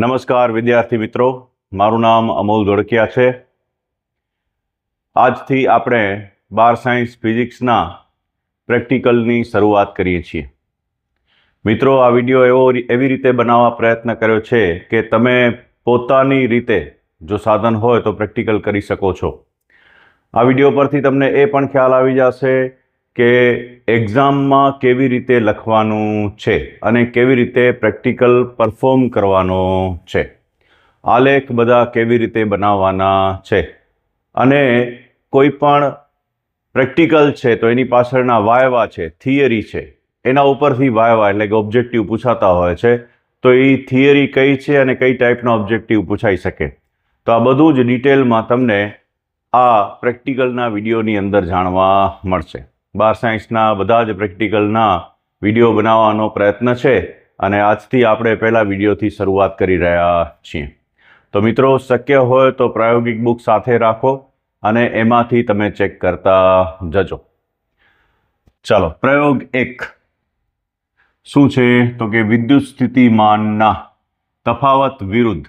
નમસ્કાર વિદ્યાર્થી મિત્રો, મારું નામ અમોલ ધોળકિયા છે. આજથી આપણે બાર સાયન્સ ફિઝિક્સના પ્રેક્ટિકલની શરૂઆત કરીએ છીએ. મિત્રો, આ વીડિયો એવો એવી રીતે બનાવવા પ્રયત્ન કર્યો છે કે તમે પોતાની રીતે જો સાધન હોય તો પ્રેક્ટિકલ કરી શકો છો. આ વીડિયો પરથી તમને એ પણ ખ્યાલ આવી જશે કે એક્ઝામમાં કેવી રીતે લખવાનું છે અને કેવી રીતે પ્રેક્ટિકલ પરફોર્મ કરવાનો છે. આલેખ બધા કેવી રીતે બનાવવાના છે અને કોઈ પણ પ્રેક્ટિકલ છે તો એની પાછળના વાયવા છે, થિયરી છે, એના ઉપરથી વાયવા એટલે કે ઓબ્જેક્ટિવ પૂછાતા હોય છે, તો એ થિયરી કઈ છે અને કઈ ટાઈપનો ઓબ્જેક્ટિવ પૂછાઈ શકે. તો આ બધું જ ડિટેલમાં તમને આ પ્રેક્ટિકલના વિડીયોની અંદર જાણવા મળશે. બાર સાયન્સના બધા જ પ્રેક્ટિકલના વીડિયો બનાવવાનો પ્રયત્ન છે અને આજથી આપણે પહેલા વિડીયોથી શરૂઆત કરી રહ્યા છીએ. તો મિત્રો, શક્ય હોય તો પ્રાયોગિક બુક સાથે રાખો અને એમાંથી તમે ચેક કરતા જજો. ચાલો, પ્રયોગ એક. શું છે? તો કે વિદ્યુત સ્થિતિમાનના તફાવત વિરુદ્ધ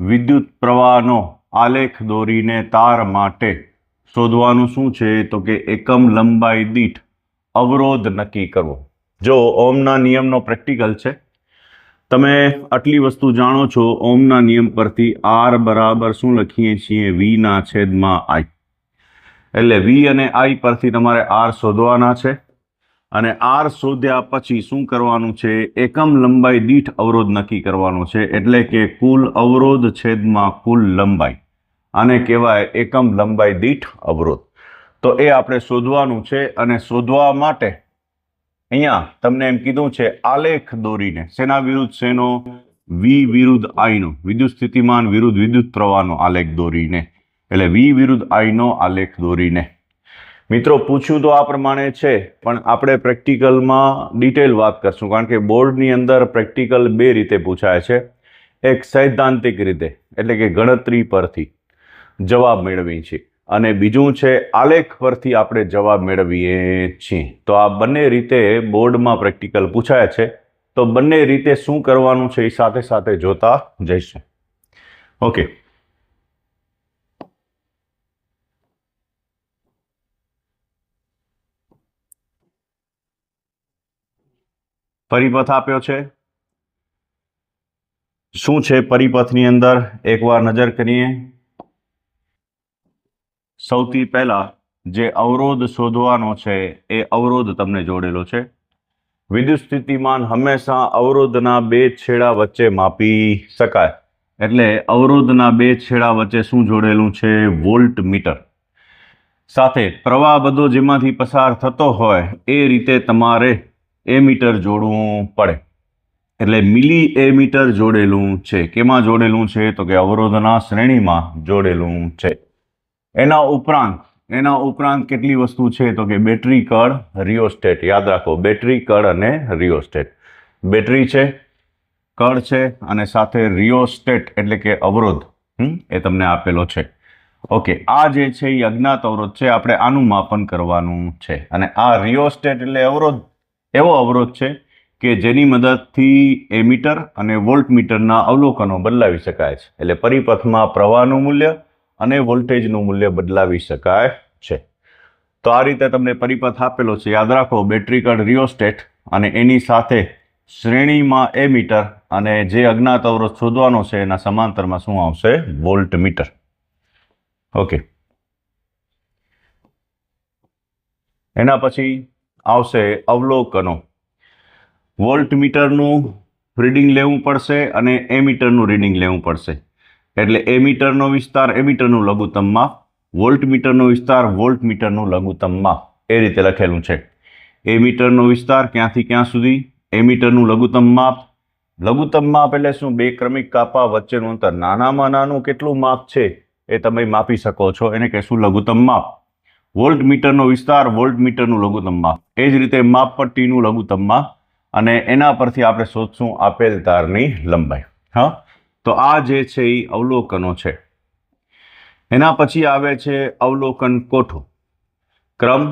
વિદ્યુત પ્રવાહનો આલેખ દોરીને તાર માટે શોધવાનું શું છે? તો કે એકમ લંબાઈ દીઠ અવરોધ નક્કી કરવો. જો ઓમના નિયમનો પ્રેક્ટિકલ છે, તમે આટલી વસ્તુ જાણો છો ઓમના નિયમ પરથી આર બરાબર શું લખીએ છીએ? વીના છેદમાં આઈ એટલે વી અને આઈ પરથી તમારે આર શોધવાના છે. અને આર શોધ્યા પછી શું કરવાનું છે? એકમ લંબાઈ દીઠ અવરોધ નક્કી કરવાનો છે. એટલે કે કુલ અવરોધ છેદમાં કુલ લંબાઈ. આને કહેવાય એકમ લંબાઈ દીઠ અવરોધ. તો એ આપણે શોધવાનું છે અને શોધવા માટે અહીંયા તમને એમ કીધું છે, આલેખ દોરીને. શેના વિરુદ્ધ શેનો? વી વિરુદ્ધ આઈનો વિદ્યુત સ્થિતિમાન વિરુદ્ધ વિદ્યુત પ્રવાહનો આલેખ દોરીને. એટલે વી વિરુદ્ધ આઈનો આલેખ દોરીને. મિત્રો, પૂછ્યું તો આ પ્રમાણે છે, પણ આપણે પ્રેક્ટિકલમાં ડિટેલ વાત કરશું, કારણ કે બોર્ડની અંદર પ્રેક્ટિકલ બે રીતે પૂછાય છે. એક સૈદ્ધાંતિક રીતે, એટલે કે ગણતરી પરથી. જવાબ મેળવીએ છીએ અને બીજું છે, આલેખ પરથી આપણે જવાબ મેળવીએ છીએ. તો આ બંને રીતે બોર્ડમાં પ્રેક્ટિકલ પૂછાય છે. તો બંને રીતે શું કરવાનું છે એ સાથે સાથે જોતા જઈશું. ઓકે. પરિપથ આપ્યો છે. શું છે પરિપથની અંદર? એકવાર નજર કરીએ. સૌથી પહેલા જે અવરોધ શોધવાનો છે, એ અવરોધ તમને જોડેલો છે. વિદ્યુત સ્થિતિમાન હંમેશા અવરોધના બે છેડા વચ્ચે માપી શકાય. એટલે અવરોધના બે છેડા વચ્ચે શું જોડેલું છે? વોલ્ટ મીટર સાથે પ્રવાહ બધો જેમાંથી પસાર થતો હોય, એ રીતે તમારે એ મીટર જોડવું પડે. એટલે મિલી એ મીટર જોડેલું છે. કેમાં જોડેલું છે? તો કે અવરોધના શ્રેણીમાં જોડેલું છે. એના ઉપરાંત એના ઉપરાંત કેટલી વસ્તુ છે? તો કે બેટરી કળ રિયોસ્ટેટ યાદ રાખો, બેટરી કળ અને રિયોસ્ટેટ બેટરી છે, કળ છે અને સાથે રિયોસ્ટેટ એટલે કે અવરોધ. એ તમને આપેલો છે. ઓકે, આ જે છે એ અજ્ઞાત અવરોધ છે, આપણે આનું માપન કરવાનું છે. અને આ રિયોસ્ટેટ એટલે અવરોધ. એવો અવરોધ છે કે જેની મદદથી એમીટર અને વોલ્ટમીટરના અવલોકનો બદલાવી શકાય છે. એટલે પરિપથમાં પ્રવાહનું મૂલ્ય અને વોલ્ટેજનું મૂલ્ય બદલાવી શકાય છે. તો આ રીતે તમને પરિપથ આપેલો છે. યાદ રાખો, બેટરી કાર્ડ રિયોસ્ટેટ અને એની સાથે શ્રેણીમાં એ મીટર અને જે અજ્ઞાત અવરોધ શોધવાનો છે એના સમાંતરમાં શું આવશે? Voltmeter. ઓકે. એના પછી આવશે અવલોકનો. વોલ્ટ મીટરનું રીડિંગ લેવું પડશે અને એ મીટરનું રીડિંગ લેવું પડશે. એટલે એ મીટરનો વિસ્તાર એ મીટરનું લઘુત્તમ માપ વોલ્ટ મીટરનો વિસ્તાર વોલ્ટ મીટરનું લઘુત્તમ માપ. એ રીતે લખેલું છે. એ મીટરનો વિસ્તાર ક્યાંથી ક્યાં સુધી? એ મીટરનું લઘુત્તમ માપ. લઘુત્તમ માપ એટલે શું? બે ક્રમિક કાપા વચ્ચેનું અંતર. નાનામાં નાનું કેટલું માપ છે એ તમે માપી શકો છો. એને કહેશું લઘુત્તમ માપ. વોલ્ટ મીટરનો વિસ્તાર વોલ્ટ મીટરનું લઘુત્તમ માપ. એ જ રીતે માપપટ્ટીનું લઘુત્તમ માપ. અને એના પરથી આપણે શોધશું આપેલ તારની લંબાઈ. હા? તો આ જે છે એ અવલોકનો છે. એના પછી આવે છે અવલોકન કોઠો. ક્રમ,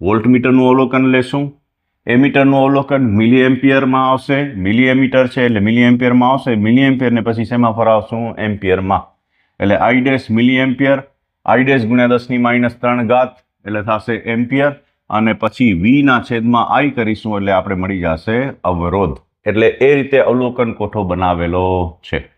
વોલ્ટમીટરનું અવલોકન લેશું. એમીટરનું અવલોકન મિલી એમ્પિયરમાં આવશે. મિલી એમીટર છે એટલે મિલી એમ્પિયરમાં આવશે. મિલી એમ્પિયરને પછી શેમાં ફરાવશું એમ્પિયરમાં. એટલે I dash milliampere I dash ગુણ્યા દસની માઇનસ ત્રણ ઘાત એટલે થશે એમ્પિયર. અને પછી વીના છેદમાં આઈ કરીશું એટલે આપણે મળી જશે અવરોધ. એટલે એ રીતે અવલોકન કોઠો બનાવેલો છે.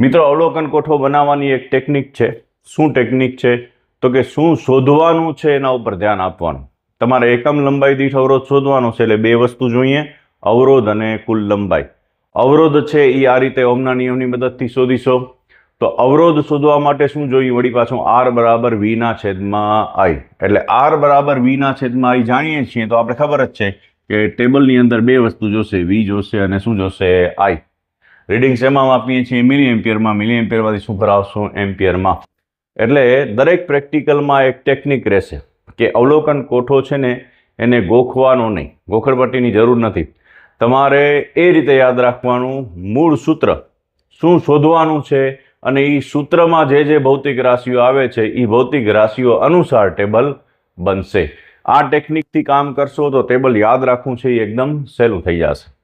મિત્રો, અવલોકન કોઠો બનાવવાની એક ટેકનિક છે. શું ટેકનિક છે? તો કે શું શોધવાનું છે એના ઉપર ધ્યાન આપવાનું. તમારે એકમ લંબાઈ દીઠ અવરોધ શોધવાનો છે એટલે બે વસ્તુ જોઈએ, અવરોધ અને કુલ લંબાઈ. અવરોધ છે એ આ રીતે ઓમના નિયમની મદદથી શોધીશો. તો અવરોધ શોધવા માટે શું જોઈએ? વળી પાછું આર બરાબર વીના છેદમાં આઈ. એટલે આર બરાબર વીના છેદમાં આઈ જાણીએ છીએ તો આપણે ખબર જ છે કે ટેબલની અંદર બે વસ્તુ જોશે, વી જોશે અને શું જોશે? આઈ. રીડિંગ શેમાં આપીએ છીએ? મિલી એમ્પિયરમાં મિલી એમ્પિયરમાંથી શું કરાવશું એમ્પિયરમાં. એટલે દરેક પ્રેક્ટિકલમાં એક ટેકનિક રહેશે કે અવલોકન કોઠો છે ને એને ગોખવાનો નહીં. ગોખડપટ્ટીની જરૂર નથી. તમારે એ રીતે યાદ રાખવાનું. મૂળ સૂત્ર. શું શોધવાનું છે? અને એ સૂત્રમાં જે જે ભૌતિક રાશિઓ આવે છે એ ભૌતિક રાશિઓ અનુસાર ટેબલ બનશે. આ ટેકનિકથી કામ કરશો તો ટેબલ યાદ રાખવું છે, એ એકદમ સહેલું થઈ જશે.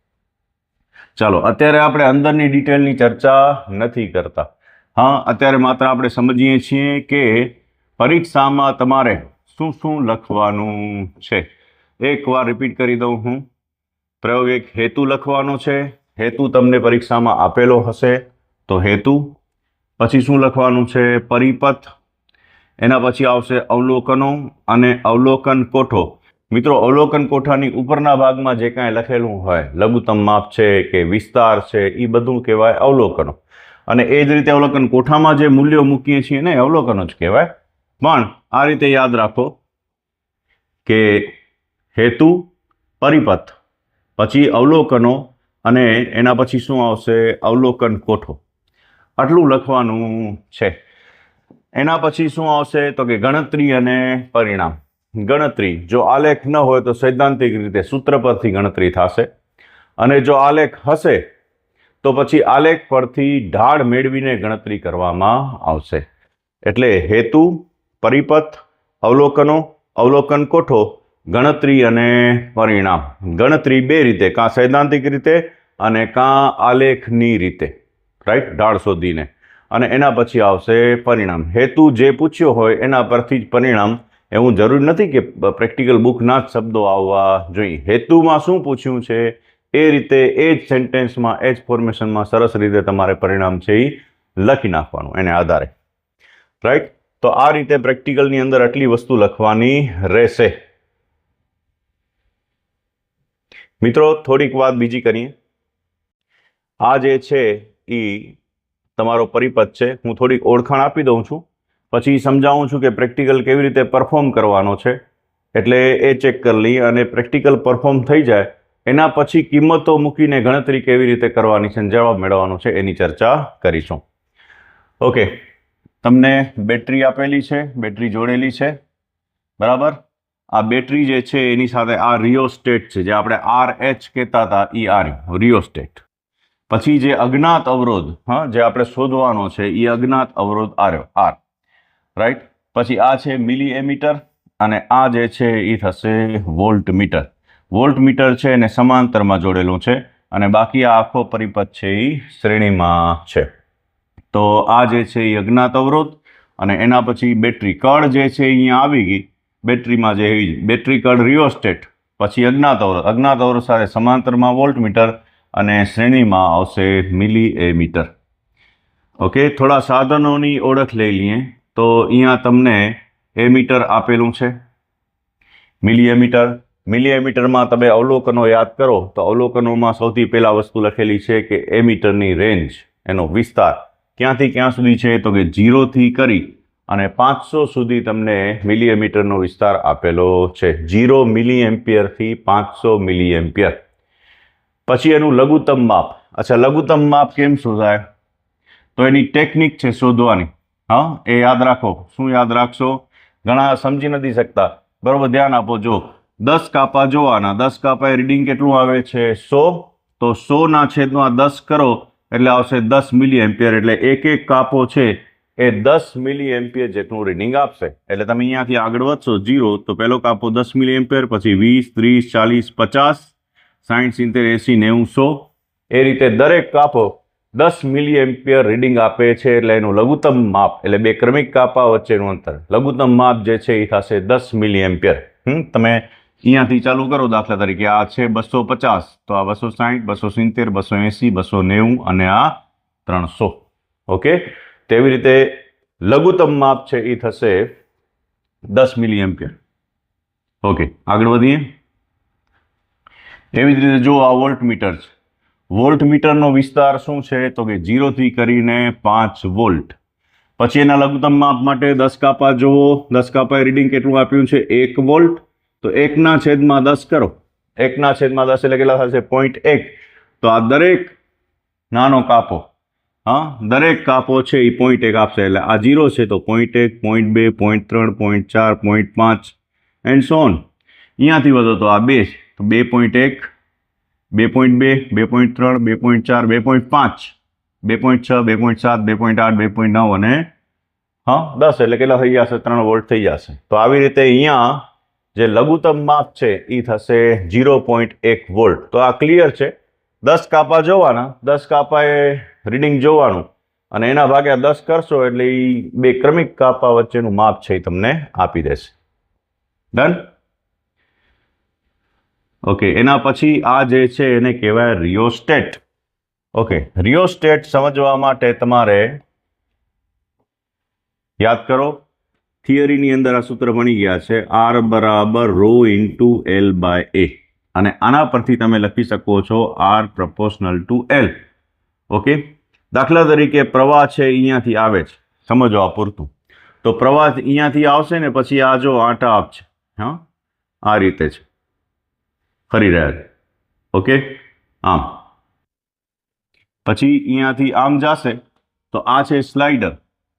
ચાલો, અત્યારે આપણે અંદરની ડિટેલની ચર્ચા નથી કરતા. હા, અત્યારે માત્ર આપણે સમજીએ છીએ કે પરીક્ષામાં તમારે શું શું લખવાનું છે. એકવાર રિપીટ કરી દઉં હું. પ્રયોગ એક, હેતુ લખવાનો છે. હેતુ તમને પરીક્ષામાં આપેલો હશે તો હેતુ. પછી શું લખવાનું છે? પરિપથ. એના પછી આવશે અવલોકનો અને અવલોકન કોઠો. મિત્રો, અવલોકન કોઠાની ઉપરના ભાગમાં જે કાંઈ લખેલું હોય, લઘુત્તમ માપ છે કે વિસ્તાર છે એ બધું કહેવાય અવલોકનો. અને એ જ રીતે અવલોકન કોઠામાં જે મૂલ્યો મૂકીએ છીએ ને અવલોકનો જ કહેવાય. પણ આ રીતે યાદ રાખો કે હેતુ, પરિપથ, પછી અવલોકનો અને એના પછી શું આવશે? અવલોકન કોઠો. આટલું લખવાનું છે. એના પછી શું આવશે? તો કે ગણતરી અને પરિણામ. ગણતરી. જો આલેખ ન હોય તો સૈદ્ધાંતિક રીતે સૂત્ર પરથી ગણતરી થશે. અને જો આલેખ હશે, તો પછી આલેખ પરથી ઢાળ મેળવીને ગણતરી કરવામાં આવશે. એટલે હેતુ, પરિપથ, અવલોકનો, અવલોકન કોઠો, ગણતરી અને પરિણામ. ગણતરી બે રીતે, કાં સૈદ્ધાંતિક રીતે અને કાં આલેખની રીતે. રાઈટ? ઢાળ શોધીને. અને એના પછી આવશે પરિણામ. હેતુ જે પૂછ્યો હોય એના પરથી જ પરિણામ. એવું જરૂરી નથી કે પ્રેક્ટિકલ બુકના જ શબ્દો આવવા જોઈએ. હેતુમાં શું પૂછ્યું છે? એ રીતે એ જ સેન્ટેન્સમાં, એ જ ફોર્મેશનમાં સરસ રીતે તમારે પરિણામ છે એ લખી નાખવાનું એને આધારે. રાઈટ? તો આ રીતે પ્રેક્ટિકલની અંદર આટલી વસ્તુ લખવાની રહેશે. મિત્રો, થોડીક વાત બીજી કરીએ. આ જે છે એ તમારો પરિપથ છે. હું થોડીક ઓળખાણ આપી દઉં છું. પછી સમજાવું છું કે પ્રેક્ટિકલ કેવી રીતે પરફોર્મ કરવાનો છે. એટલે એ ચેક કરી લઈએ અને પ્રેક્ટિકલ પરફોર્મ થઈ જાય. એના પછી કિંમતો મૂકીને ગણતરી કેવી રીતે કરવાની છે જવાબ મેળવવાનો છે એની ચર્ચા કરીશું. ઓકે. તમને બેટરી આપેલી છે, બેટરી જોડેલી છે. બરાબર? આ બેટરી જે છે એની સાથે આ રિયોસ્ટેટ છે, જે આપણે આર એચ કહેતા હતા એ આ રિયોસ્ટેટ પછી જે અજ્ઞાત અવરોધ, હા, જે આપણે શોધવાનો છે એ અજ્ઞાત અવરોધ આર્યો, આર. રાઈટ પછી આ છે મિલી એમીટર અને આ જે છે એ થશે વોલ્ટ મીટર વોલ્ટ મીટર છે એને સમાંતરમાં જોડેલું છે અને બાકી આ આખો પરિપથ છે એ શ્રેણીમાં છે. તો આ જે છે એ અજ્ઞાત અવરોધ અને એના પછી બેટરી કળ જે છે અહીંયા આવી ગઈ. બેટરીમાં જે બેટરી કળ રિયોસ્ટેટ, પછી અજ્ઞાત અવરોધ. અજ્ઞાત અવરોધ સાથે સમાંતરમાં વોલ્ટ મીટર અને શ્રેણીમાં આવશે મિલી એ મીટર ઓકે, થોડા સાધનોની ઓળખ લઈ લઈએ. તો અહીંયા તમને એ મીટર આપેલું છે. મિલી મીટર મિલી મીટરમાં તમે અવલોકનો યાદ કરો, તો અવલોકનોમાં સૌથી પહેલાં વસ્તુ લખેલી છે કે એ મીટરની રેન્જ, એનો વિસ્તાર ક્યાંથી ક્યાં સુધી છે, તો કે જીરોથી કરી અને પાંચસો સુધી તમને મિલી મીટરનો વિસ્તાર આપેલો છે. જીરો મિલી એમ્પિયરથી પાંચસો મિલી એમ્પિયર પછી એનું લઘુત્તમ માપ. અચ્છા, લઘુત્તમ માપ કેમ શોધાય? તો એની ટેકનિક છે શોધવાની. હા, એ યાદ રાખો. શું યાદ રાખશો? ઘણા સમજી નથી શકતા. બરોબર, ધ્યાન આપો. જો, દસ કાપા જોવાના. દસ કાપાએ રીડિંગ કેટલું આવે છે? સો. તો સોના છેદમાં દસ કરો, એટલે આવશે દસ મિલી એમ્પિયર એટલે એક એક કાપો છે એ દસ મિલી એમ્પિયર જેટલું રીડિંગ આપશે. એટલે તમે અહીંયાથી આગળ વધશો જીરો તો પહેલો કાપો દસ મિલી એમ્પિયર પછી વીસ, ત્રીસ, ચાલીસ, પચાસ સાઠ સિત્તેર, એંસી, નેવું, સો. એ રીતે દરેક કાપો દસ મિલી એમ્પિયર રીડિંગ આપે છે એટલે એનું લઘુત્તમ માપ, એટલે બે ક્રમિક કાપા વચ્ચેનું અંતર. લઘુત્તમ માપ જે છે એ થશે દસ મિલી એમ્પિયર તમે અહીંયાથી ચાલુ કરો દાખલા તરીકે. આ છે બસો પચાસ. તો આ બસો સાઠ બસો સિત્તેર, બસો એંસી, બસો નેવું અને આ ત્રણસો. ઓકે? તેવી રીતે લઘુત્તમ માપ છે એ થશે દસ મિલી એમ્પિયર ઓકે, આગળ વધીએ. એવી જ રીતે જો આ વોલ્ટ મીટર છે વોલ્ટ મીટરનો વિસ્તાર શું છે? તો કે જીરોથી કરીને પાંચ વોલ્ટ. પછી એના લઘુત્તમ માપ માટે દસ કાપા જુઓ. દસ કાપાએ રીડિંગ કેટલું આપ્યું છે? એક વોલ્ટ. તો એકના છેદમાં દસ કરો. એકના છેદમાં દસ એટલે કેટલા થશે? પોઈન્ટ એક. તો આ દરેક નાનો કાપો, હા, દરેક કાપો છે એ પોઈન્ટ એક આપશે. એટલે આ જીરો છે તો પોઈન્ટ એક પોઈન્ટ બે પોઈન્ટ ત્રણ પોઈન્ટ ચાર પોઈન્ટ પાંચ એન્ડ સોન અહીંયાથી વધો તો આ બે છે. તો બે પોઈન્ટ એક, બે પોઈન્ટ બે બે પોઈન્ટ ત્રણ, બે પોઈન્ટ ચાર, બે પોઈન્ટ પાંચ, બે પોઈન્ટ છ, બે પોઈન્ટ સાત, બે પોઈન્ટ આઠ, બે પોઈન્ટ નવ અને, હા, દસ એટલે કેટલા થઈ જશે ત્રણ વોલ્ટ થઈ જશે તો આવી રીતે અહીંયા જે લઘુત્તમ માપ છે એ થશે ઝીરો પોઈન્ટ એક વોલ્ટ. તો આ ક્લિયર છે. દસ કાપા જોવાના. દસ કાપાએ રીડિંગ જોવાનું. અને એના ભાગ્યા દસ કરશો એટલે એ બે ક્રમિક કાપા વચ્ચેનું માપ છે એ તમને આપી દેશે. ડન ઓકે એના પછી આ જે છે એને કહેવાય રિયોસ્ટેટ ઓકે રિયોસ્ટેટ સમજવા માટે તમારે યાદ કરો થિયરીની અંદર આ સૂત્ર ભણી ગયા છે આર બરાબર rho into L by A અને આના પરથી તમે લખી શકો છો R proportional to L okay દાખલા તરીકે પ્રવાહ છે અહીંયાથી આવે છે સમજવા પૂરતું. તો પ્રવાહ અહીંયાથી આવશે ને પછી આ જો આટા આપશે, હા? આ રીતે છે. ફરી રહ્યા છે. ઓકે આમ. પછી અહીંયાથી આમ જશે, તો આ છે સ્લાઇડર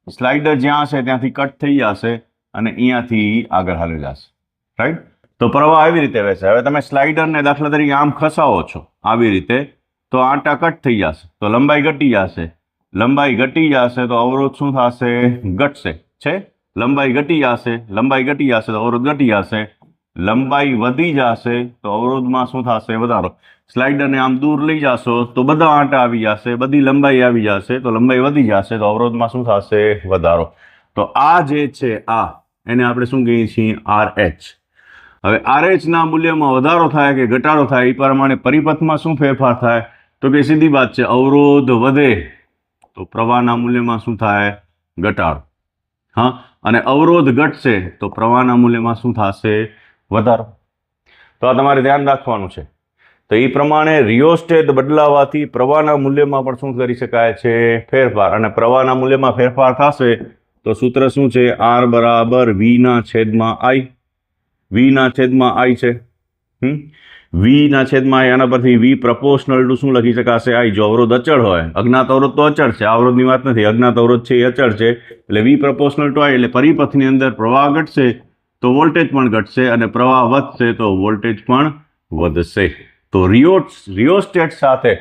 સ્લાઇડર જ્યાં હશે ત્યાંથી કટ થઈ જશે અને અહીંયાથી આગળ હાલી જશે. રાઈટ તો પ્રવાહ આવી રીતે વહેશે. હવે તમે સ્લાઇડરને દાખલા તરીકે આમ ખસાવો છો. આવી રીતે. તો આંટા કટ થઈ જશે. તો લંબાઈ ઘટી જશે. લંબાઈ ઘટી જશે તો અવરોધ શું થશે? ઘટશે. છે? લંબાઈ ઘટી જશે. લંબાઈ ઘટી જશે તો અવરોધ ઘટી જશે. લંબાઈ વધી જશે તો અવરોધમાં શું થશે વધારો? સ્લાઇડરને આમ દૂર લઈ જશો તો બધા આંટા આવી જશે, બધી લંબાઈ આવી જશે તો લંબાઈ વધી જશે તો અવરોધમાં શું થશે? વધારો. તો આ જે છે આ, એને આપણે શું કહીએ છીએ? આર એચ હવે આર ના મૂલ્યમાં વધારો થાય કે ઘટાડો થાય એ પ્રમાણે પરિપથમાં શું ફેરફાર થાય? તો કે સીધી વાત છે, અવરોધ વધે તો પ્રવાહના મૂલ્યમાં શું થાય? ઘટાડો. હા? અને અવરોધ ઘટશે તો પ્રવાહના મૂલ્યમાં શું થશે? વધારો. તો આ તમારે ધ્યાન રાખવાનું છે. તો એ પ્રમાણે રિયોસ્ટેટ બદલાવાથી પ્રવાહના મૂલ્યમાં પણ શું કરી શકાય છે? ફેરફાર. અને પ્રવાહના મૂલ્યમાં ફેરફાર થશે તો સૂત્ર શું છે? આર બરાબર વીના છેદમાં આઈ વીના છેદમાં આઈ છે. હમ? વીના છેદમાં આઈ આના પરથી વી પ્રપોર્શનલ ટુ શું લખી શકાશે? આઈ જો અવરોધ અચળ હોય, અજ્ઞાત અવરોધ તો અચળ છે. અવરોધની વાત નથી. અજ્ઞાત અવરોધ છે એ અચળ છે. એટલે વી પ્રપોર્શનલ ટુ આઈ એટલે પરિપથની અંદર પ્રવાહ ઘટશે તો વોલ્ટેજ પણ ઘટશે અને પ્રવાહ વધશે તો વોલ્ટેજ પણ વધશે. તો રિયો રિયોસ્ટેટ સાથે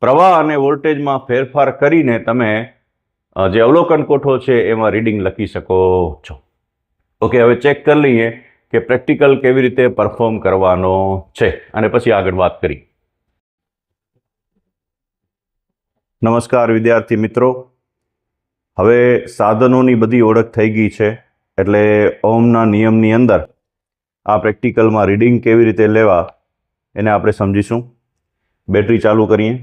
પ્રવાહ અને વોલ્ટેજમાં ફેરફાર કરીને તમે જે અવલોકન કોઠો છે એમાં રીડિંગ લખી શકો છો. ઓકે, હવે ચેક કરી લઈએ કે પ્રેક્ટિકલ કેવી રીતે પરફોર્મ કરવાનો છે. અને પછી આગળ વાત કરી. નમસ્કાર વિદ્યાર્થી મિત્રો. હવે સાધનોની બધી ઓળખ થઈ ગઈ છે. એટલે ઓમના નિયમની અંદર આ પ્રેક્ટિકલમાં રીડિંગ કેવી રીતે લેવા એને આપણે સમજીશું. બેટરી ચાલુ કરીએ.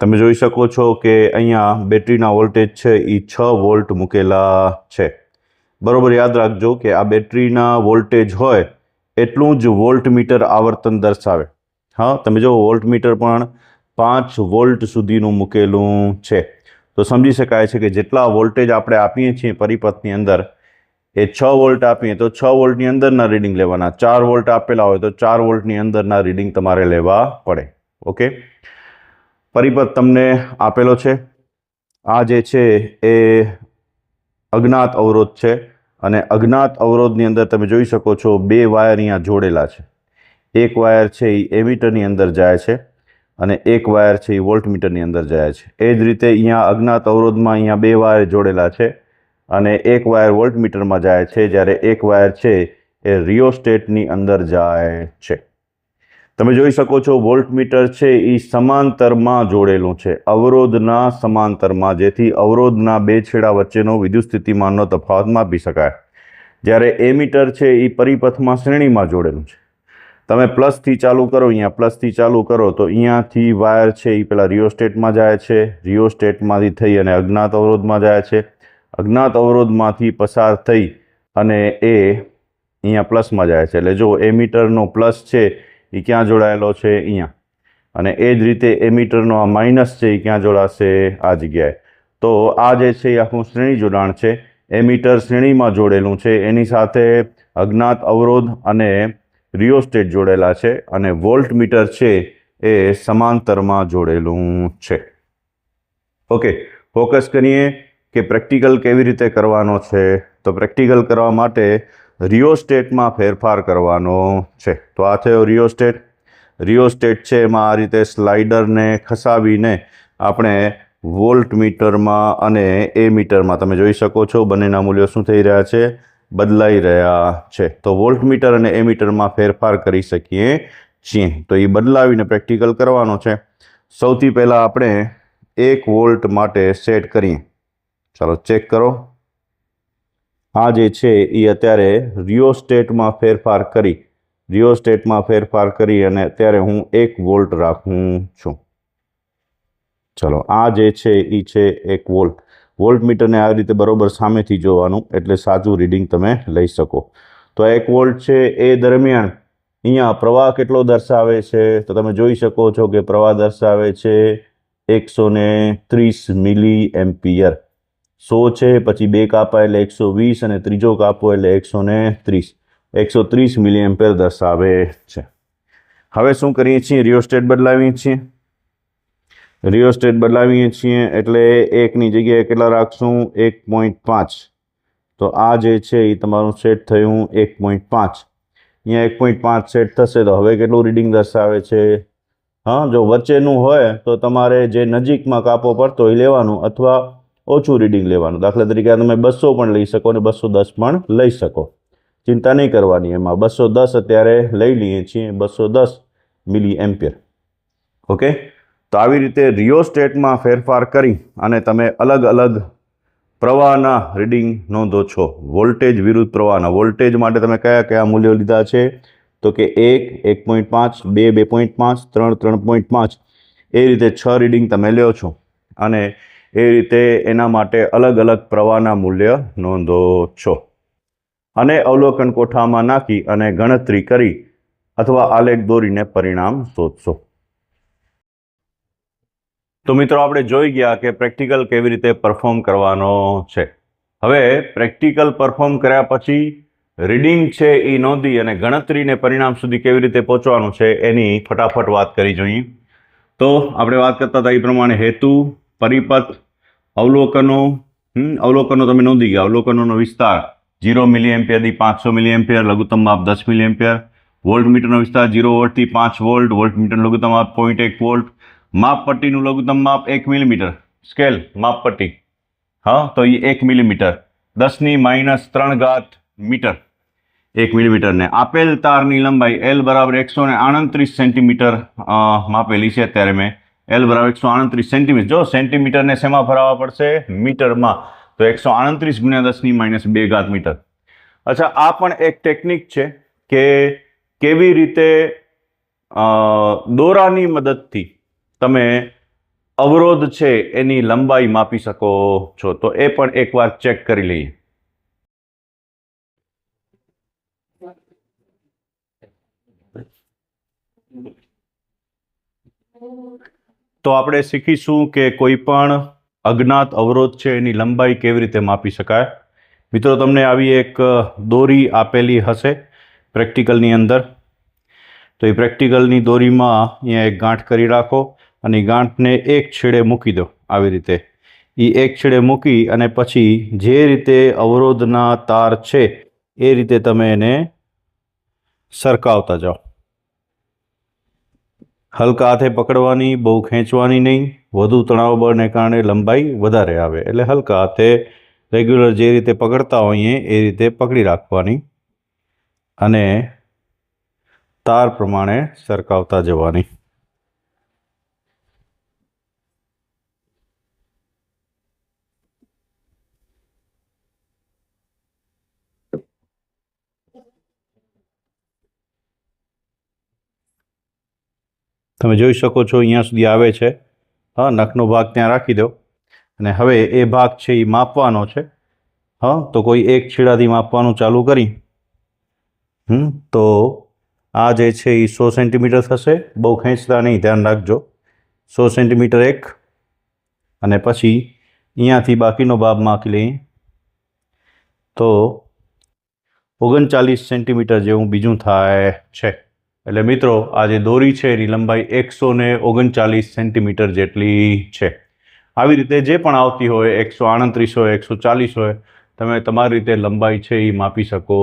તમે જોઈ શકો છો કે અહીંયા બેટરીના વોલ્ટેજ છે એ છ વોલ્ટ મૂકેલા છે. બરોબર યાદ રાખજો કે આ બેટરીના વોલ્ટેજ હોય એટલું જ વોલ્ટ મીટર આવર્તન દર્શાવે. હા, તમે જો વોલ્ટ મીટર પણ પાંચ વોલ્ટ સુધીનું મૂકેલું છે. તો સમજી શકાય છે કે જેટલા વોલ્ટેજ આપણે આપીએ છીએ પરિપથની અંદર, એ છ વોલ્ટ આપીએ તો છ વોલ્ટની અંદરના રીડિંગ લેવાના. ચાર વોલ્ટ આપેલા હોય તો ચાર વોલ્ટની અંદરના રીડિંગ તમારે લેવા પડે. ઓકે? પરિપથ તમને આપેલો છે. આ જે છે એ અજ્ઞાત અવરોધ છે અને અજ્ઞાત અવરોધની અંદર તમે જોઈ શકો છો બે વાયર અહીંયા જોડેલા છે. એક વાયર છે એ એમીટરની અંદર જાય છે. અને એક વાયર છે એ વોલ્ટમીટરની અંદર જાય છે. એ જ રીતે અહીંયા અજ્ઞાત અવરોધમાં અહીંયા બે વાયર જોડેલા છે અને એક વાયર વોલ્ટમીટરમાં જાય છે જ્યારે એક વાયર છે એ રિયોસ્ટેટની અંદર જાય છે. તમે જોઈ શકો છો વોલ્ટમીટર છે એ સમાંતરમાં જોડેલું છે. અવરોધના સમાંતરમાં, જેથી અવરોધના બે છેડા વચ્ચેનો વિદ્યુત સ્થિતિમાનનો તફાવત માપી શકાય. જ્યારે એમીટર છે એ પરિપથમાં શ્રેણીમાં જોડેલું છે. તમે પ્લસથી ચાલુ કરો, અહીંયા પ્લસથી ચાલુ કરો, તો અહીંયાથી વાયર છે એ પેલા રિયોસ્ટેટમાં જાય છે રિયોસ્ટેટમાંથી થઈ અને અજ્ઞાત અવરોધમાં જાય છે. અજ્ઞાત અવરોધમાંથી પસાર થઈ અને એ અહીંયા પ્લસમાં જાય છે. એટલે જો એમીટરનો પ્લસ છે, એ ક્યાં જોડાયેલો છે? અહીંયા. અને એ જ રીતે એમીટરનો આ માઇનસ છે, એ ક્યાં જોડાશે? આ જગ્યાએ. તો આ જે છે, એ આખું શ્રેણી જોડાણ છે. એમીટર શ્રેણીમાં જોડેલું છે. એની સાથે અજ્ઞાત અવરોધ અને રિયોસ્ટેટ જોડેલા છે અને વોલ્ટમીટર છે એ સમાંતરમાં જોડેલું છે. ઓકે, ફોકસ કરીએ કે પ્રેક્ટિકલ કેવી રીતે કરવાનો છે. તો પ્રેક્ટિકલ કરવા માટે રિયોસ્ટેટમાં ફેરફાર કરવાનો છે. તો આ થયો રિયોસ્ટેટ રિયોસ્ટેટ છે એમાં આ રીતે સ્લાઇડરને ખસાવીને આપણે વોલ્ટ મીટરમાં અને એ મીટરમાં તમે જોઈ શકો છો બંનેના મૂલ્યો શું થઈ રહ્યા છે. બદલાઈ રહ્યા છે. તો વોલ્ટમીટર અને એ મીટરમાં ફેરફાર કરી શકીએ છીએ. તો એ બદલાવીને પ્રેક્ટિકલ કરવાનો છે. સૌથી પહેલાં આપણે એક વોલ્ટ માટે સેટ કરીએ. ચાલો ચેક કરો. આ જે છે એ અત્યારે રિયોસ્ટેટમાં ફેરફાર કરી રિયોસ્ટેટમાં ફેરફાર કરી અને અત્યારે હું એક વોલ્ટ રાખું છું. ચલો, આ જે છે એ છે એક વોલ્ટ. વોલ્ટમીટરને આ રીતે બરોબર સામેથી જોવાનું, એટલે સાચું રીડિંગ તમે લઈ શકો. તો એક વોલ્ટ છે, એ દરમિયાન અહીંયા પ્રવાહ કેટલો દર્શાવે છે? તો તમે જોઈ શકો છો કે પ્રવાહ દર્શાવે છે એકસો ને ત્રીસ મિલી એમ્પિયર સો છે, પછી બે કાપા એટલે એકસો વીસ અને ત્રીજો કાપો એટલે એકસો ને ત્રીસ. એકસો ત્રીસ મિલી એમ્પિયર દર્શાવે છે. હવે શું કરીએ છીએ? રિયોસ્ટેટ બદલાવીએ છીએ. રિયોસ્ટેટ બદલાવીએ છીએ એટલે એકની જગ્યાએ કેટલા રાખશું? એક પોઈન્ટ પાંચ. તો આ જે છે એ તમારું સેટ થયું એક પોઈન્ટ પાંચ. અહીંયા એક પોઈન્ટ પાંચ સેટ થશે તો હવે કેટલું રીડિંગ દર્શાવે છે? હા, જો વચ્ચેનું હોય તો તમારે જે નજીકમાં કાપો પડતો એ લેવાનું અથવા ઓછું રીડિંગ લેવાનું. દાખલા તરીકે તમે બસો પણ લઈ શકો અને બસો દસ પણ લઈ શકો. ચિંતા નહીં કરવાની એમાં. બસો દસ અત્યારે લઈ લઈએ છીએ. બસો દસ મિલી એમ્પિયર ઓકે? તો આવી રીતે રિયોસ્ટેટમાં ફેરફાર કરી અને તમે અલગ અલગ પ્રવાહના રીડિંગ નોંધો છો. વોલ્ટેજ વિરુદ્ધ પ્રવાહના. વોલ્ટેજ માટે તમે કયા કયા મૂલ્યો લીધા છે? તો કે એક એક પોઈન્ટ પાંચ, બે બે પોઈન્ટ પાંચ, ત્રણ ત્રણ પોઈન્ટ પાંચ. એ રીતે છ રીડિંગ તમે લ્યો છો. અને એ રીતે એના માટે અલગ અલગ પ્રવાહના મૂલ્ય નોંધો છો. અને અવલોકન કોઠામાં નાખી અને ગણતરી કરી અથવા આલેખ દોરીને પરિણામ શોધશો. તો મિત્રો આપણે જોઈ ગયા કે પ્રેક્ટિકલ કેવી રીતે પરફોર્મ કરવાનો છે. હવે પ્રેક્ટિકલ પરફોર્મ કર્યા પછી રીડિંગ છે એ નોંધી અને ગણતરીને પરિણામ સુધી કેવી રીતે પહોંચવાનું છે એની ફટાફટ વાત કરી જોઈએ. તો આપણે વાત કરતા હતા એ પ્રમાણે હેતુ, પરિપથ, અવલોકનો અવલોકનો તમે નોંધી ગયા. અવલોકનોનો વિસ્તાર જીરો મિલી એમ્પિયરથી પાંચસો મિલી એમ્પિયર લઘુત્તમ માપ દસ મિલી એમ્પિયર વોલ્ટમીટરનો વિસ્તાર જીરો વોલ્ટથી પાંચ વોલ્ટ વોલ્ટમીટરનું લઘુત્તમ માપ પોઈન્ટ એક વોલ્ટ માપપટ્ટીનું લઘુત્તમ માપ એક મિલીમીટર. સ્કેલ માપપટ્ટી હા, તો એ એક મિલીમીટર. દસની માઇનસ ત્રણ ઘાત મીટર. એક મિલીમીટરને. આપેલ તારની લંબાઈ એલ બરાબર એકસો ને આણત્રીસ સેન્ટીમીટર માપેલી છે અત્યારે મેં. એલ બરાબર એકસો આણત્રીસ સેન્ટીમીટર. જો સેન્ટીમીટરને શેમાં ફરાવવા પડશે? મીટરમાં. તો એકસો આણત્રીસ ગુણ્યા દસની માઇનસ બે ઘાત મીટર. અચ્છા, આ પણ એક ટેકનિક છે કે કેવી રીતે દોરાની મદદથી તમે અવરોધ છે એની લંબાઈ માપી શકો છો. તો એ પણ એકવાર ચેક કરી લઈએ. તો આપણે શીખીશું કે કોઈ પણ અજ્ઞાત અવરોધ છે એની લંબાઈ કેવી રીતે માપી શકાય. મિત્રો, તમને આવી એક દોરી આપેલી હશે પ્રેક્ટિકલની અંદર. તો એ પ્રેક્ટિકલની દોરીમાં અહીંયા એક ગાંઠ કરી રાખો. અને ગાંઠને એક છેડે મૂકી દો આવી રીતે. એ એક છેડે મૂકી અને પછી જે રીતે અવરોધના તાર છે, એ રીતે તમે એને સરકાવતા જાઓ. હલકા હાથે પકડવાની, બહુ ખેંચવાની નહીં. વધુ તણાવ બળને કારણે લંબાઈ વધારે આવે. એટલે હલકા હાથે રેગ્યુલર જે રીતે પકડતા હોઈએ, એ રીતે પકડી રાખવાની અને તાર પ્રમાણે સરકાવતા જવાની. તમે જોઈ શકો છો, અહીંયા સુધી આવે છે. હા, નખનો ભાગ ત્યાં રાખી દો. અને હવે એ ભાગ છે એ માપવાનો છે. હા, તો કોઈ એક છેડાથી માપવાનું ચાલુ કરી. હમ, તો આ જે છે એ સો સેન્ટીમીટર થશે. બહુ ખેંચતા નહીં, ધ્યાન રાખજો. સો સેન્ટીમીટર એક. અને પછી અહીંયાથી બાકીનો ભાગ માપી લઈએ. તો ઓગણચાલીસ સેન્ટીમીટર જેવું બીજું થાય છે. એટલે મિત્રો, આ જે દોરી છે, એની લંબાઈ એકસો ને ઓગણચાલીસ સેન્ટીમીટર જેટલી છે. આવી રીતે જે પણ આવતી હોય, એકસો આડત્રીસ હોય, એકસો ચાલીસ હોય, તમે તમારી રીતે લંબાઈ છે એ માપી શકો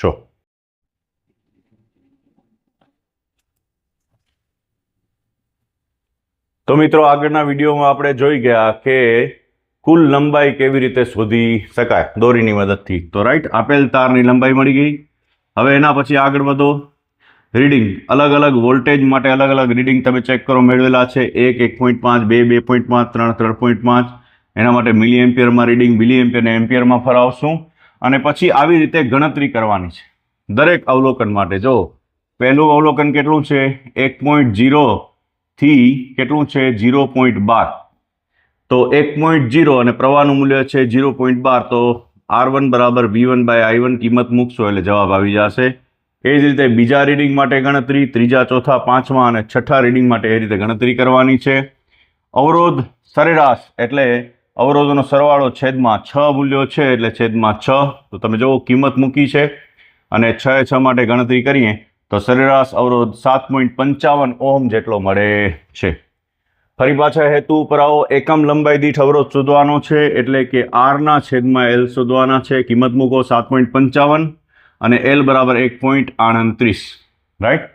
છો. તો મિત્રો, આગળના વિડીયોમાં આપણે જોઈ ગયા કે કુલ લંબાઈ કેવી રીતે શોધી શકાય દોરીની મદદથી. તો રાઈટ આપેલ તારની લંબાઈ મળી ગઈ. હવે એના પછી આગળ વધો. રીડિંગ, અલગ અલગ વોલ્ટેજ માટે અલગ અલગ રીડિંગ તમે ચેક કરો, મેળવેલા છે એક એક પોઈન્ટ પાંચ, બે બે પોઈન્ટ પાંચ, ત્રણ ત્રણ પોઈન્ટ પાંચ. એના માટે મિલી એમ્પિયરમાં રીડિંગ મિલી એમ્પિયરને એમ્પિયરમાં ફરાવશું. અને પછી આવી રીતે ગણતરી કરવાની છે. દરેક અવલોકન માટે જો, પહેલું અવલોકન કેટલું છે? એક પોઈન્ટ જીરોથી કેટલું છે? જીરો પોઈન્ટ બાર. તો એક પોઈન્ટ જીરો અને પ્રવાહનું મૂલ્ય છે જીરો પોઈન્ટ બાર. તો આર વન બરાબર V one by I one કિંમત મૂકશો એટલે જવાબ આવી જશે. એ જ રીતે બીજા રીડિંગ માટે ગણતરી, ત્રીજા, ચોથા, પાંચમા અને છઠ્ઠા રીડિંગ માટે એ રીતે ગણતરી કરવાની છે. અવરોધ સરેરાશ એટલે અવરોધોનો સરવાળો છેદમાં છ મૂલ્યો છે એટલે છેદમાં છ. તો તમે જુઓ કિંમત મૂકી છે. અને છ છ માટે ગણતરી કરીએ તો સરેરાશ અવરોધ સાત પોઈન્ટ પંચાવન ઓહમ જેટલો મળે છે. ફરી પાછા હેતુ ઉપર આવો. એકમ લંબાઈ દીઠ અવરોધ શોધવાનો છે એટલે કે આરના છેદમાં એલ શોધવાના છે. કિંમત મૂકો સાત પોઈન્ટ પંચાવન. અને એલ બરાબર એક પોઈન્ટ આડત્રીસ રાઈટ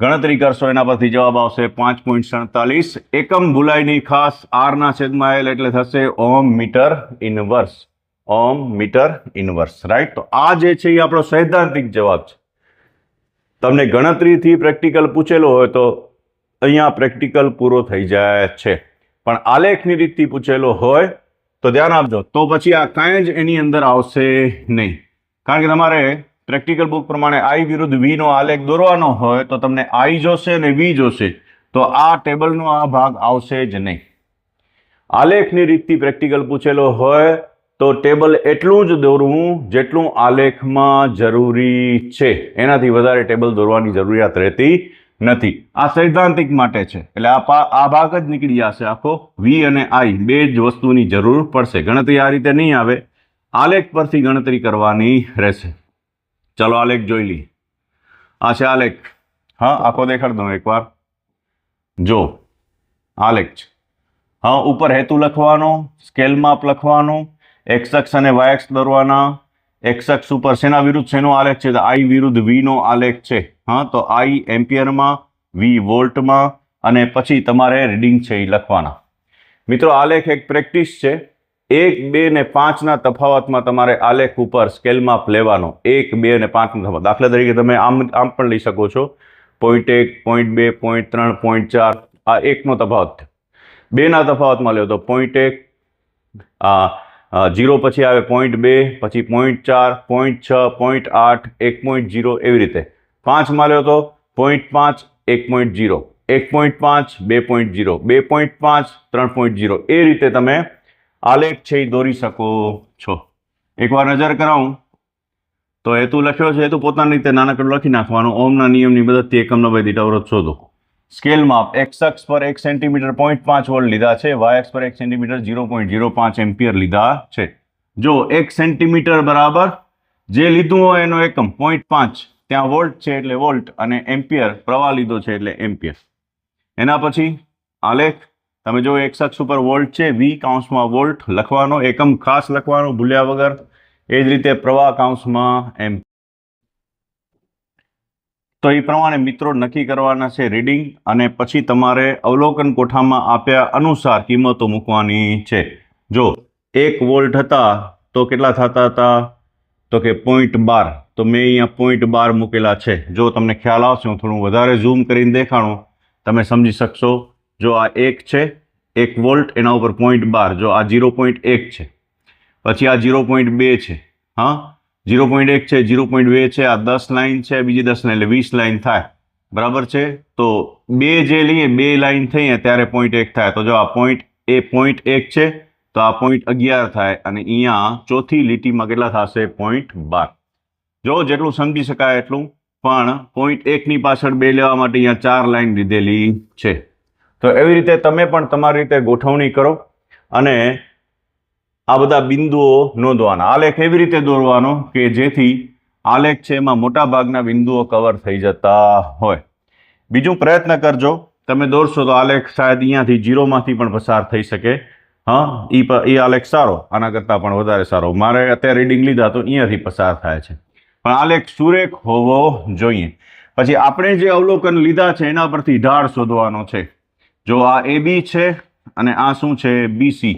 ગણતરી કરશો, એના પરથી જવાબ આવશે પાંચ પોઈન્ટ સડતાલીસ. એકમ ભૂલાય નહીં ખાસ આરના છેદમાં એલ એટલે થશે ohm meter inverse. Ohm meter inverse. Right તો આ જે છે એ આપણો સૈદ્ધાંતિક જવાબ છે. તમને ગણતરીથી પ્રેક્ટિકલ પૂછેલો હોય તો અહીંયા પ્રેક્ટિકલ પૂરો થઈ જાય છે. પણ આલેખની રીતથી પૂછેલો હોય તો ધ્યાન આપજો. તો પછી આ કાંઈ જ એની અંદર આવશે નહીં. કારણ કે તમારે પ્રેક્ટિકલ બુક પ્રમાણે આઈ વિરુદ્ધ વીનો આલેખ દોરવાનો હોય તો તમને આઈ જોશે અને વી જોશે. તો આ ટેબલનો આ ભાગ આવશે જ નહીં. આલેખની રીતથી પ્રેક્ટિકલ પૂછેલો હોય તો ટેબલ એટલું જ દોરવું જેટલું આલેખમાં જરૂરી છે. એનાથી વધારે ટેબલ દોરવાની જરૂરિયાત રહેતી નથી. આ સૈદ્ધાંતિક માટે છે. એટલે આ આ ભાગ જ નીકળી જશે આખો. વી અને આઈ બે જ વસ્તુની જરૂર પડશે. ગણતરી આ રીતે નહીં આવે. આલેખ પરથી ગણતરી કરવાની રહેશે. ચલો આલેખ જોઈ લઈએ. આ છે આલેખ. હા, આખો દેખાડ દઉં એકવાર. જો, આલેખ છે. હા, ઉપર હેતુ લખવાનો, સ્કેલ માપ લખવાનો એક્સક્ષ અને વાયક્ષ દોરવાના એક્સક્ષ ઉપર શેના વિરુદ્ધ શેનો આલેખ છે? તો આઈ વિરુદ્ધ વી નો આલેખ છે. હા, તો આઈ એમ્પિયરમાં વી વોલ્ટમાં અને પછી તમારે રીડિંગ છે એ લખવાના. મિત્રો, આલેખ એક પ્રેક્ટિસ છે. એક, બે ને પાંચના તફાવતમાં તમારે આલેખ ઉપર સ્કેલમાં લેવાનો. એક, બે અને પાંચનો તફાવત. દાખલા તરીકે તમે આમ આમ પણ લઈ શકો છો. પોઈન્ટ એક પોઈન્ટ બે પોઈન્ટ ત્રણ પોઈન્ટ ચાર, આ એકનો તફાવત બેના તફાવતમાં લ્યો તો પોઈન્ટ એક, આ જીરો પછી આવે પોઈન્ટ બે, પછી પોઈન્ટ ચાર પોઈન્ટ છ પોઈન્ટ આઠ, એક પોઈન્ટ જીરો એવી રીતે. પાંચમાં લ્યો તો પોઈન્ટ પાંચ, એક પોઈન્ટ જીરો એક પોઈન્ટ પાંચ, બે પોઈન્ટ જીરો બે પોઈન્ટ પાંચ, ત્રણ પોઈન્ટ જીરો એ રીતે તમે આલેખ છે એ દોરી શકો છો. એકવાર નજર કરાવું. તો હેતુ લખ્યો છે હેતુ પોતાની રીતે નાનકડું લખી નાખવાનો. ઓમના નિયમની મદદથી એકમ નવાઈ દીઠ અવરોધ શોધો. સ્કેલ માપ એક્સ અક્ષ પર એક સેન્ટીમીટર પોઈન્ટ પાંચ વોલ્ટ લીધા છે. વાય અક્ષ પર એક સેન્ટીમીટર ઝીરો પોઈન્ટ ઝીરો પાંચ એમ્પિયર લીધા છે. જો એક સેન્ટીમીટર બરાબર જે લીધું હોય એનો એકમ પોઈન્ટ પાંચ. ત્યાં વોલ્ટ છે એટલે વોલ્ટ અને એમ્પિયર, પ્રવાહ લીધો છે એટલે એમ્પિયર. એના પછી આલેખ તમે જો એક્સ અક્ષ ઉપર વોલ્ટ છે, વી કાઉન્સમાં વોલ્ટ લખવાનો, એકમ ખાસ લખવાનો, ભૂલ્યા વગર, એ જ રીતે પ્રવાહ કાઉન્સમાં એમ. તો એ પ્રમાણે મિત્રો નક્કી કરવાના છે રીડિંગ અને પછી તમારે અવલોકન કોઠામાં આપ્યા અનુસાર કિંમતો મૂકવાની છે. જો એક વોલ્ટ હતા તો કેટલા થતા હતા? તો કે પોઈન્ટ બાર. તો મેં અહીંયા પોઈન્ટ બાર મૂકેલા છે. જો તમને ખ્યાલ આવશે, હું થોડું વધારે ઝૂમ કરીને દેખાણું. તમે સમજી શકશો. જો આ એક છે, એક વોલ્ટ, એના ઉપર પોઈન્ટ બાર. જો આ ઝીરો પોઈન્ટ એક છે, પછી આ ઝીરો પોઈન્ટ બે છે, હા? ઝીરો પોઈન્ટ એક છે ઝીરો પોઈન્ટ બે છે, આ દસ લાઇન છે, બીજી દસ લાઇન એટલે વીસ લાઇન થાય. બરાબર છે? તો બે જે લઈએ, બે લાઈન થઈએ, ત્યારે પોઈન્ટ એક થાય. તો જો આ પોઈન્ટ એ પોઈન્ટ એક છે, તો આ પોઈન્ટ અગિયાર થાય, અને અહીંયા ચોથી લીટીમાં કેટલા થશે? પોઈન્ટ બાર. જો જેટલું સમજી શકાય એટલું, પણ પોઈન્ટ એકની પાછળ બે લેવા માટે અહીંયા ચાર લાઈન લીધેલી છે. તો એવી રીતે તમે પણ તમારી રીતે ગોઠવણી કરો અને આ બધા બિંદુઓ નોંધવાના. આલેખ એવી રીતે દોરવાનો કે જેથી આલેખ છે એમાં મોટા ભાગના બિંદુઓ કવર થઈ જતા હોય. બીજું પ્રયત્ન કરજો. તમે દોરશો તો આલેખ શાયદ અહીંયાથી જીરોમાંથી પણ પસાર થઈ શકે. હા એ એ આલેખ સારો, આના કરતાં પણ વધારે સારો. મારે અત્યારે રીડિંગ લીધા તો અહીંયાથી પસાર થાય છે. પણ આલેખ સુરેખ હોવો જોઈએ. પછી આપણે જે અવલોકન લીધા છે એના પરથી ઢાળ શોધવાનો છે. જો આ એ બી છે અને આ શું છે બીસી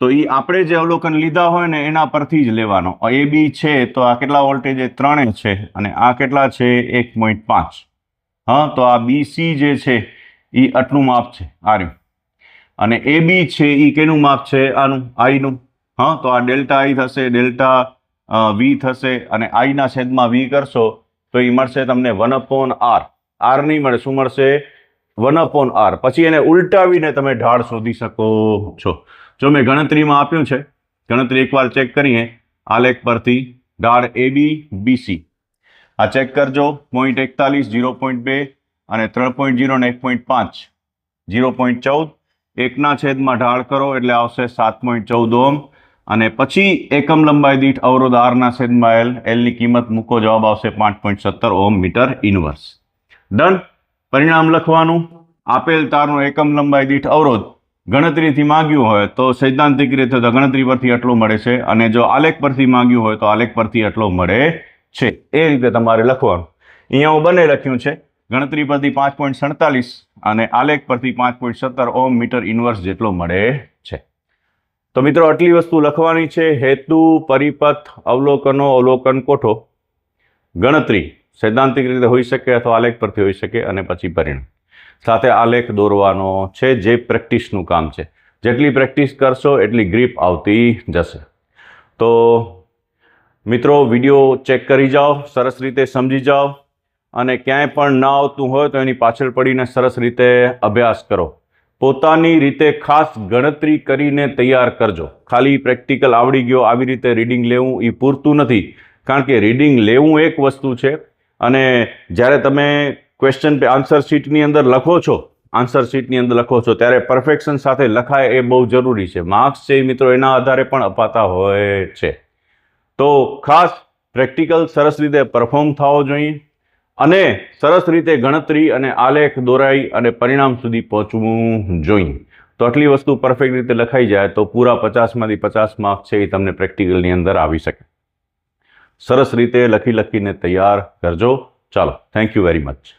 તો એ આપણે જે અવલોકન લીધા હોય ને એના પરથી જ લેવાનો. એ બી છે તો આ કેટલા વોલ્ટેજ? એ ત્રણે છે અને આ કેટલા છે? એક પોઈન્ટ પાંચ. હા, તો આ બીસી જે છે એ આટલું માપ છે. આર્યું અને એ બી છે એ કેનું માપ છે? આનું આઈનું હા, તો આ ડેલ્ટા આઈ થશે, ડેલ્ટા વી થશે અને આઈના છેદમાં વી કરશો તો એ મળશે તમને વન અપોન આર આર નહીં મળે. શું મળશે? વન અપોન આર પછી એને ઉલટાવીને તમે ઢાળ શોધી શકો છો. જો મેં ગણતરીમાં આપ્યું છે, ગણતરી એકવાર ચેક કરીએ. આલેખ પરથી ઢાળ એ બી બીસી આ ચેક કરજો. પોઈન્ટ એકતાલીસ જીરો પોઈન્ટ બે અને ત્રણ પોઈન્ટ જીરો ને એક પોઈન્ટ પાંચ. જીરો પોઈન્ટ ચૌદ. એકના છેદમાં ઢાળ કરો એટલે આવશે સાત પોઈન્ટ ચૌદ ઓમ અને પછી એકમ લંબાઈ દીઠ અવરોધ આરના છેદમાં એલ એલની કિંમત મૂકો, જવાબ આવશે પાંચ પોઈન્ટ સત્તર ઓમ મીટર ઇનવર્સ ડન પરિણામ લખવાનું? આપેલ તારનો એકમ લંબાઈ દીઠ અવરોધ ગણતરીથી માંગ્યું હોય તો સૈદ્ધાંતિક રીતે તો ગણતરી પરથી આટલું મળે છે અને જો આલેખ પરથી માંગ્યું હોય તો આલેખ પરથી આટલો મળે છે. એ રીતે તમારે લખવાનું. અહીંયા હું બંને લખ્યું છે. ગણતરી પરથી પાંચ પોઈન્ટ સડતાલીસ અને આલેખ પરથી પાંચ પોઈન્ટ સત્તર ઓમ મીટર ઇનવર્સ જેટલો મળે છે. તો મિત્રો, આટલી વસ્તુ લખવાની છે. હેતુ, પરિપથ, અવલોકનો, અવલોકન કોઠો, ગણતરી. સૈદ્ધાંતિક રીતે હોઈ શકે અથવા આલેખ પરથી હોઈ શકે અને પછી પરિણામ. સાથે આલેખ દોરવાનો છે જે પ્રેક્ટિસનું કામ છે. જેટલી પ્રેક્ટિસ કરશો એટલી ગ્રીપ આવતી જશે. તો મિત્રો, વીડિયો ચેક કરી જાઓ, સરસ રીતે સમજી જાઓ અને ક્યાંય પણ ના આવતું હોય તો એની પાછળ પડીને સરસ રીતે અભ્યાસ કરો. પોતાની રીતે ખાસ ગણતરી કરીને તૈયાર કરજો. ખાલી પ્રેક્ટિકલ આવડી ગયો, આવી રીતે રીડિંગ લેવું એ પૂરતું નથી. કારણ કે રીડિંગ લેવું એક વસ્તુ છે અને જ્યારે તમે ક્વેશ્ચન પે આન્સર શીટની અંદર લખો છો આન્સર શીટની અંદર લખો છો, ત્યારે પરફેક્શન સાથે લખાય એ બહુ જરૂરી છે. માર્ક્સ છે મિત્રો એના આધારે પણ અપાતા હોય છે. તો ખાસ પ્રેક્ટિકલ સરસ રીતે પરફોર્મ થવો જોઈએ અને સરસ રીતે ગણતરી અને આલેખ દોરાઈ અને પરિણામ સુધી પહોંચવું જોઈએ. તો આટલી વસ્તુ પરફેક્ટ રીતે લખાઈ જાય તો પૂરા પચાસમાંથી પચાસ માર્ક છે એ તમને પ્રેક્ટિકલની અંદર આવી શકે. સરસ રીતે લખી લખીને તૈયાર કરજો. ચાલો થેન્ક યુ વેરી મચ